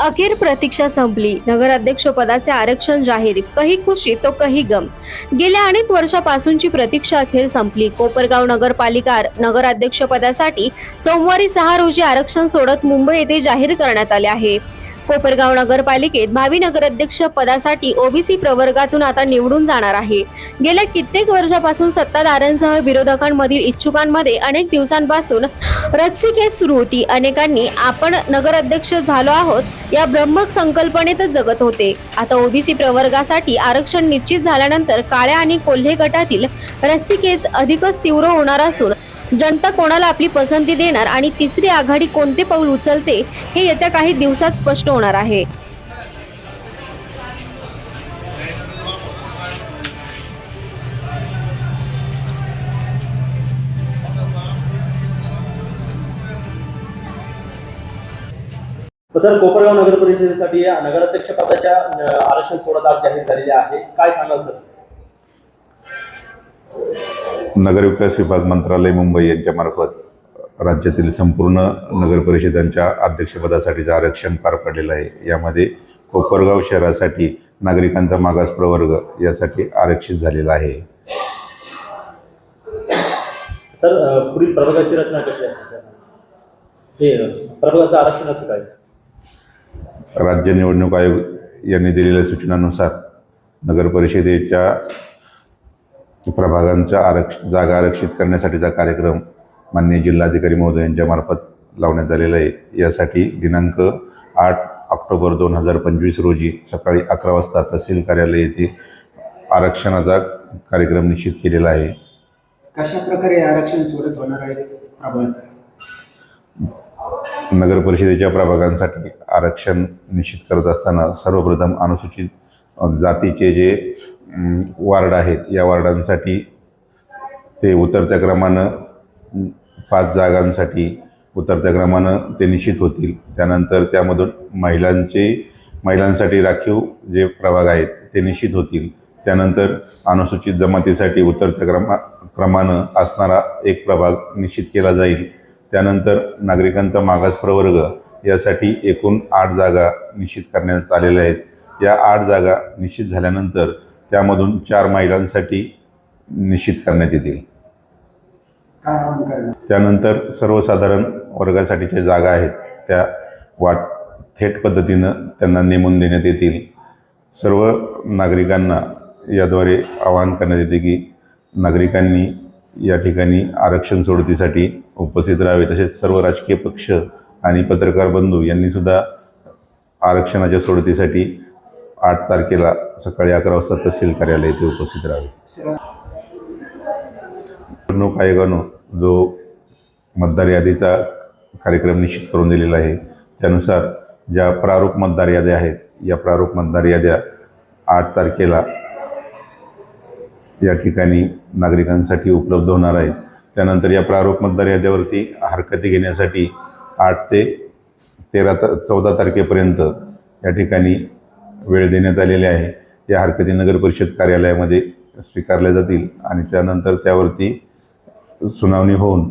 अखेर प्रतीक्षा संपली. नगराध्यक्ष पदाचे आरक्षण जाहीर कही खुशी तो कही गम. गेल्या अनेक वर्षापासूनची प्रतीक्षा अखेर संपली. कोपरगाव नगरपालिका नगराध्यक्ष पदासाठी सोमवारी सहा रोजी आरक्षण सोडत मुंबई येथे जाहीर करण्यात आले आहे. कोपरगाव नगरपालिकेत भावी नगराध्यक्ष पदासाठी ओबीसी प्रवर्गातून आता निवडून जाणार आहे. गेल्या कित्येक वर्षापासून सत्ताधाऱ्यांसह विरोधकांमधील इच्छुकांमध्ये अनेक दिवसांपासून रस्सीखेच सुरू होती. अनेकांनी आपण नगराध्यक्ष झालो आहोत या ब्रह्मक संकल्पनेतच जगत होते. आता ओबीसी प्रवर्गासाठी आरक्षण निश्चित झाल्यानंतर काळ्या आणि कोल्हे गटातील रस्सीखेच अधिकच तीव्र होणार असून जनता कोणाला आपली पसंती देणार आणि तिसरी आघाडी कोणते पाऊल उचलते हे येत्या काही दिवसात स्पष्ट होणार आहे. सर कोपरगाव नगर परिषदेसाठी नगराध्यक्ष पदाच्या आरक्षण सोडत आज जाहीर झालेले आहे. काय सांगाल सर? नगरविकास विभाग मंत्रालय मुंबई यांच्यामार्फत राज्यातील संपूर्ण नगर परिषदांच्या अध्यक्षपदासाठीचं आरक्षण पार पडलेलं आहे. यामध्ये कोपरगाव शहरासाठी नागरिकांचा मागास प्रवर्ग यासाठी आरक्षित झालेला आहे. सर पुढील प्रभागाची रचना कशी आहे सध्या? हे अं, प्रभागाचं आरक्षणाचं काय? राज्य निवडणूक आयोग यांनी दिलेल्या सूचनानुसार नगर परिषदेच्या प्रभागांच्या आरक्ष जागा आरक्षित करण्यासाठीचा कार्यक्रम माननीय जिल्हाधिकारी महोदय यांच्यामार्फत लावण्यात आलेला आहे. यासाठी दिनांक आठ ऑक्टोबर दोन हजार पंचवीस रोजी सकाळी अकरा वाजता तहसील कार्यालय येथे आरक्षणाचा कार्यक्रम निश्चित केलेला आहे. कशा प्रकारे आरक्षण सोडत होणार आहे प्रभात नगर परिषदेच्या प्रभागांसाठी आरक्षण निश्चित करत असताना सर्वप्रथम अनुसूचित जातीचे जे वार्ड आहेत. या वार्डांसाठी ते उतरत्या क्रमानं पाच जागांसाठी उतरत्या क्रमानं ते निश्चित होतील. त्यानंतर त्यामधून महिलांचे महिलांसाठी राखीव जे प्रभाग आहेत ते निश्चित होतील. त्यानंतर अनुसूचित जमातीसाठी उतरत्या क्रमा क्रमानं असणारा एक प्रभाग निश्चित केला जाईल. त्यानंतर नागरिकांचा मागास प्रवर्ग यासाठी एकूण आठ जागा निश्चित करण्यात आलेल्या आहेत. या आठ जागा निश्चित झाल्यानंतर त्यामधून चार महिलांसाठी निश्चित करण्यात येतील. त्यानंतर सर्वसाधारण वर्गासाठीच्या जागा आहेत त्या वाट थेट पद्धतीनं त्यांना नेमून देण्यात येतील. सर्व नागरिकांना याद्वारे आवाहन करण्यात येते की नागरिकांनी या ठिकाणी आरक्षण सोडतीसाठी उपस्थित राहावे. तसेच सर्व राजकीय पक्ष आणि पत्रकार बंधू यांनीसुद्धा आरक्षणाच्या सोडतीसाठी आठ तारखेला सकाळी अकरा वाजता तहसील कार्यालय येथे उपस्थित राहावे. निवडणूक आयोगानं जो मतदार यादीचा कार्यक्रम निश्चित करून दिलेला आहे त्यानुसार ज्या प्रारूप मतदार याद्या आहेत या प्रारूप मतदार याद्या आठ तारखेला या ठिकाणी नागरिकांसाठी उपलब्ध होणार आहेत. त्यानंतर या प्रारूप मतदार याद्यावरती हरकती घेण्यासाठी आठ ते तेरा त चौदा तारखेपर्यंत या ठिकाणी वेळ देण्यात आलेली आहे. या हरकती नगर परिषद कार्यालयामध्ये स्वीकारल्या जातील आणि त्यानंतर त्यावरती सुनावणी होऊन